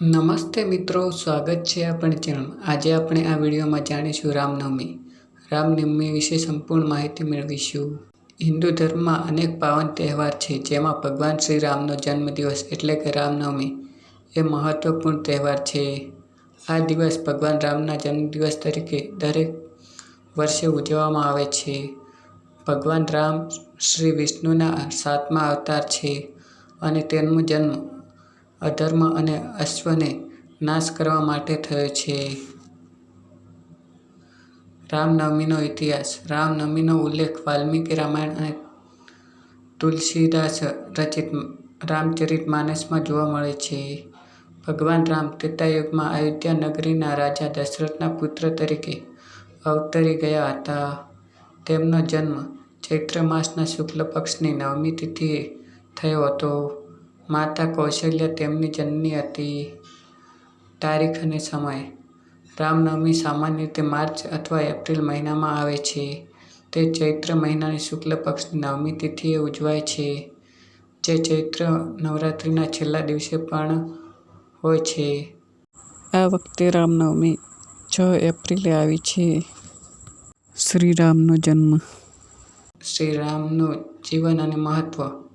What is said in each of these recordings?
નમસ્તે મિત્રો, સ્વાગત છે આપણી ચેનલમાં આજે આપણે આ વિડીયોમાં જાણીશું રામનવમી. રામનવમી વિશે સંપૂર્ણ માહિતી મેળવીશું. હિન્દુ ધર્મમાં અનેક પાવન તહેવાર છે, જેમાં ભગવાન શ્રી રામનો જન્મદિવસ એટલે કે રામનવમી એ મહત્વપૂર્ણ તહેવાર છે. આ દિવસ ભગવાન રામના જન્મદિવસ તરીકે દરેક વર્ષે ઉજવવામાં આવે છે. ભગવાન રામ શ્રી વિષ્ણુના સાતમા અવતાર છે અને તેમનો જન્મ અધર્મ અને અશ્વને નાશ કરવા માટે થયો છે. રામનવમીનો ઇતિહાસ. રામનવમીનો ઉલ્લેખ વાલ્મીકી રામાયણ અને તુલસીદાસ રચિત રામચરિત માનસમાં જોવા મળે છે. ભગવાન રામ ત્રેતાયુગમાં અયોધ્યા નગરીના રાજા દશરથના પુત્ર તરીકે અવતરી ગયા હતા. તેમનો જન્મ ચૈત્ર માસના શુક્લ પક્ષની નવમી તિથિએ થયો હતો. માતા કૌશલ્યા તેમની જનની હતી તારીખ અને સમય. રામનવમી સામાન્ય રીતે માર્ચ અથવા એપ્રિલ મહિનામાં આવે છે. તે ચૈત્ર મહિનાની શુક્લ પક્ષની નવમી તિથિએ ઉજવાય છે. જે ચૈત્ર નવરાત્રિના છેલ્લા દિવસે પણ હોય છે. આ વખતે રામનવમી છ એપ્રિલે આવી છે. શ્રીરામનો જન્મ. શ્રીરામનું જીવન અને મહત્વ.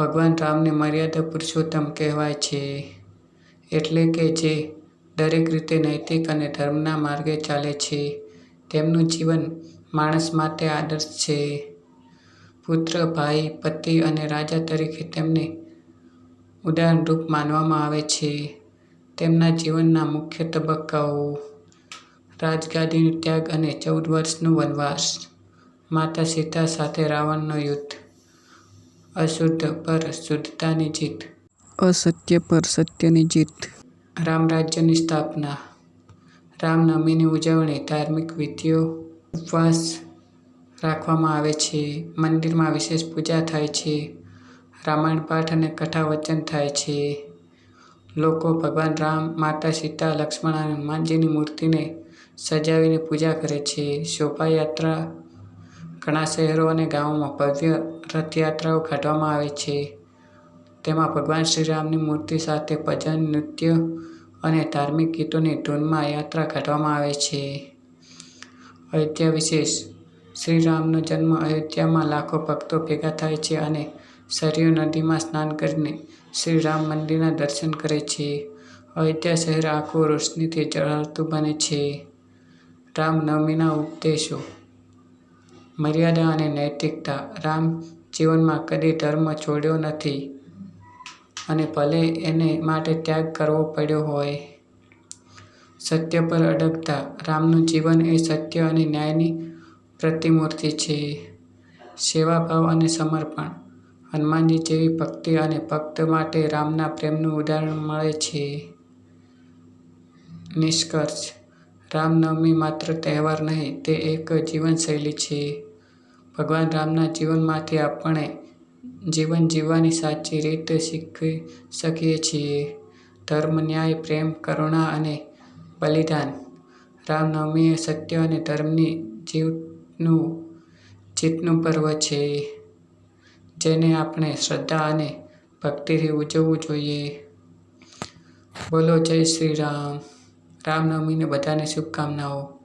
ભગવાન રામને મર્યાદા પુરુષોત્તમ કહેવાય છે. એટલે કે જે દરેક રીતે નૈતિક અને ધર્મના માર્ગે ચાલે છે. તેમનું જીવન માણસ માટે આદર્શ છે. પુત્ર, ભાઈ, પતિ અને રાજા તરીકે તેમને ઉદાહરણરૂપ માનવામાં આવે છે. તેમના જીવનના મુખ્ય તબક્કાઓ રાજગાદીનો ત્યાગ અને ચૌદ વર્ષનો વનવાસ, માતા સીતા સાથે રાવણનો યુદ્ધ અશુદ્ધ પર શુદ્ધતાની જીત. અસત્ય પર સત્યની જીત. રામરાજ્યની સ્થાપના. રામનવમીની ઉજવણી ધાર્મિક વિધિઓ ઉપવાસ રાખવામાં આવે છે. મંદિરમાં વિશેષ પૂજા થાય છે. રામાયણ પાઠ અને કથા વચન થાય છે. લોકો ભગવાન રામ માતા સીતા લક્ષ્મણ અને હનુમાનજીની મૂર્તિને સજાવીને પૂજા કરે છે. શોભાયાત્રા ઘણા શહેરો અને ગામોમાં ભવ્ય રથયાત્રાઓ કાઢવામાં આવે છે. તેમાં ભગવાન શ્રીરામની મૂર્તિ સાથે ભજન, નૃત્ય અને ધાર્મિક ગીતોની ધૂનમાં યાત્રા કાઢવામાં આવે છે. અયોધ્યા વિશેષ. શ્રીરામનો જન્મ અયોધ્યામાં લાખો ભક્તો ભેગા થાય છે અને સરયુ નદીમાં સ્નાન કરીને શ્રીરામ મંદિરના દર્શન કરે છે. અયોધ્યા શહેર આખું રોશનીથી ઝળહળતું બને છે. રામનવમીના ઉપદેશો. મર્યાદા અને નૈતિકતા રામ જીવનમાં કદી ધર્મ છોડ્યો નથી અને ભલે એને માટે ત્યાગ કરવો પડ્યો હોય. સત્ય પર અડગતા રામનું જીવન એ સત્ય અને ન્યાયની પ્રતિમૂર્તિ છે. સેવાભાવ અને સમર્પણ હનુમાનજી જેવી ભક્તિ અને ભક્ત માટે રામના પ્રેમનું ઉદાહરણ મળે છે. નિષ્કર્ષ, રામનવમી માત્ર તહેવાર નહીં, તે એક જીવનશૈલી છે. ભગવાન રામના જીવનમાંથી આપણે જીવન જીવવાની સાચી રીત શીખવી શકીએ છીએ. ધર્મ, ન્યાય, પ્રેમ, કરુણા અને બલિદાન. રામનવમી એ સત્ય અને ધર્મની જીવનું જીતનું પર્વ છે, જેને આપણે શ્રદ્ધા અને ભક્તિથી ઉજવવું જોઈએ. બોલો જય શ્રી રામ. રામનવમીને બધાને શુભકામનાઓ.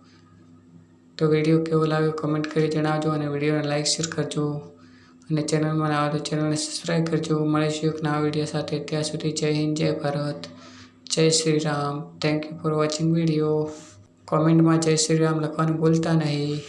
તો વીડિયો કેવો લાગ્યો કમેન્ટ કરી જણાવજો અને વિડીયોને લાઇક શેર કરજો. અને ચેનલમાં ના આવે તો ચેનલને સબસ્ક્રાઈબ કરજો. મળીશું એક નવા વીડિયો સાથે. ત્યાં સુધી જય હિન્દ, જય ભારત. જય Shri Ram. Thank you for watching video કોમેન્ટમાં જય શ્રી રામ લખવાનું ભૂલતા નહીં.